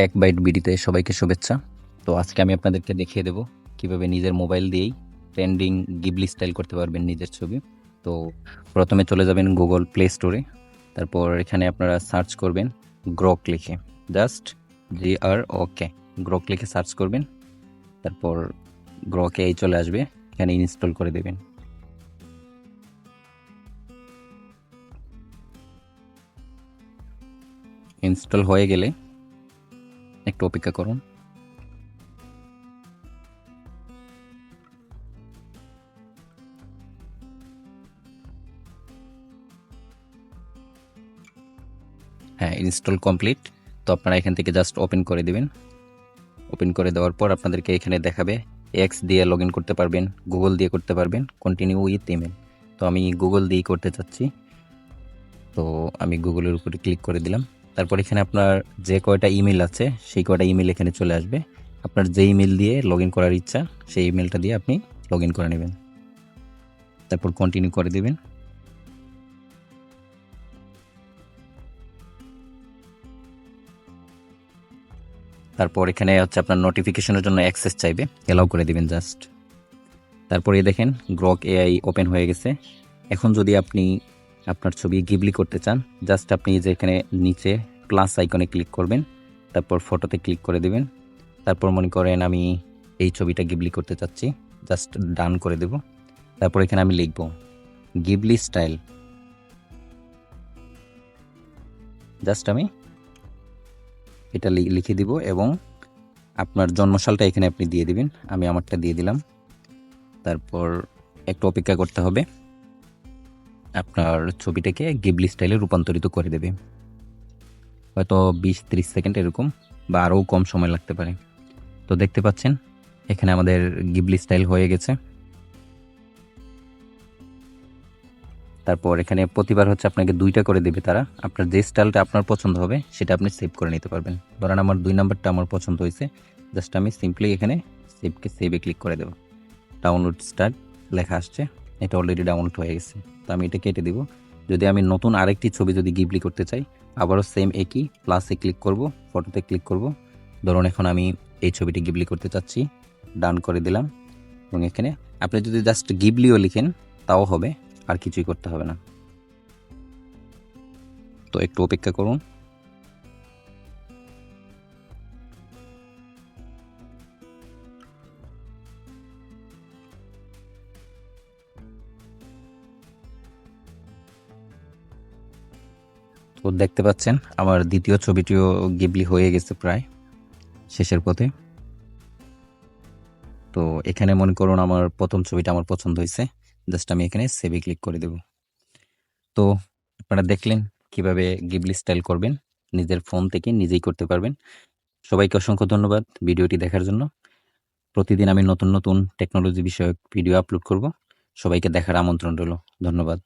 Take byte বিডিতে সবাইকে শুভেচ্ছা। তো আজকে আমি আপনাদেরকে দেখিয়ে দেবো কীভাবে নিজের মোবাইল দিয়েই ট্রেন্ডিং গিবলি স্টাইল করতে পারবেন নিজের ছবি। তো প্রথমে চলে যাবেন গুগল প্লে স্টোরে তারপর এখানে আপনারা সার্চ করবেন গ্রক লিখে। Just G R O K Grok লিখে সার্চ করবেন। তারপর গ্রকে এই চলে আসবে, এখানে ইনস্টল করে দেবেন। ইনস্টল হয়ে গেলে একটু অপেক্ষা করুন। হ্যাঁ ইনস্টল কমপ্লিট তো আপনারা এখান থেকে জাস্ট ওপেন করে দেবেন। ওপেন করে দেওয়ার পর আপনাদেরকে এখানে দেখাবে এক্স দিয়ে লগ করতে পারবেন গুগল দিয়ে করতে পারবেন কন্টিনিউ উইথ ইমেল তো আমি গুগল দিয়েই করতে চাচ্ছি। তো আমি গুগলের উপরে ক্লিক করে দিলাম। তারপর এখানে আপনার যে কয়টা ইমেল আছে, সেই কয়টা ইমেল এখানে চলে আসবে। আপনার যে ইমেল দিয়ে লগ করার ইচ্ছা, সেই ইমেলটা দিয়ে আপনি লগ করে নেবেন। তারপর কন্টিনিউ করে দেবেন। তারপর এখানে হচ্ছে আপনার নোটিফিকেশনের জন্য অ্যাক্সেস চাইবে অ্যালাউ করে দিবেন জাস্ট তারপরে দেখেন গ্রক এআই ওপেন হয়ে গেছে। এখন যদি আপনি আপনার ছবি গিবলি করতে চান জাস্ট আপনি যে এখানে নিচে প্লাস আইকনে ক্লিক করবেন, তারপর ফটোতে ক্লিক করে দেবেন, তারপর মনে করেন আমি এই ছবিটা গিবলি করতে চাচ্ছি জাস্ট ডান করে দেব, তারপর এখানে আমি লিখব গিবলি স্টাইল জাস্ট আমি এটা লিখে দিব এবং আপনার জন্মসালটা এখানে আপনি দিয়ে দিবেন, আমি আমারটা দিয়ে দিলাম, তারপর একটু অপেক্ষা করতে হবে। আপনার ছবিটাকে গিবলি স্টাইলে রূপান্তরিত করে দেবে। হয়তো বিশ ত্রিশ সেকেন্ড এরকম বা আরও কম সময় লাগতে পারে। তো দেখতে পাচ্ছেন, এখানে আমাদের গিবলি স্টাইল হয়ে গেছে। তারপর এখানে প্রতিবার হচ্ছে আপনাকে দুইটা করে দেবে তারা। আপনার যে স্টাইলটা আপনার পছন্দ হবে, সেটা আপনি সেভ করে নিতে পারবেন। ধরেন আমার দুই নাম্বারটা আমার পছন্দ হয়েছে জাস্ট আমি সিম্পলি এখানে সেভকে সেভে ক্লিক করে দেবো। ডাউনলোড স্টার্ট লেখা আসছে। এটা অলরেডি ডাউনলোড হয়ে গেছে। তো আমি এটা কেটে দিব। যদি আমি নতুন আরেকটি ছবি যদি গিবলি করতে চাই, আবারও সেম একই প্লাসে ক্লিক করব ফটোতে ক্লিক করব। ধরুন এখন আমি এই ছবিটি গিবলি করতে চাচ্ছি ডান করে দিলাম। এবং এখানে আপনি যদি জাস্ট গিবলিও লিখেন, তাও হবে, আর কিছুই করতে হবে না। তো একটু অপেক্ষা করুন। তো দেখতে পাচ্ছেন, আমার দ্বিতীয় ছবিটিও গিবলি হয়ে গেছে প্রায় শেষের পথে। তো এখানে মনে করুন আমার প্রথম ছবিটা আমার পছন্দ হয়েছে, জাস্ট আমি এখানে সেভে ক্লিক করে দেব। তো আপনারা দেখলেন কীভাবে গিবলি স্টাইল করবেন, নিজের ফোন থেকে নিজেই করতে পারবেন। সবাইকে অসংখ্য ধন্যবাদ ভিডিওটি দেখার জন্য। প্রতিদিন আমি নতুন নতুন টেকনোলজি বিষয়ক ভিডিও আপলোড করব। সবাইকে দেখার আমন্ত্রণ রইল। ধন্যবাদ।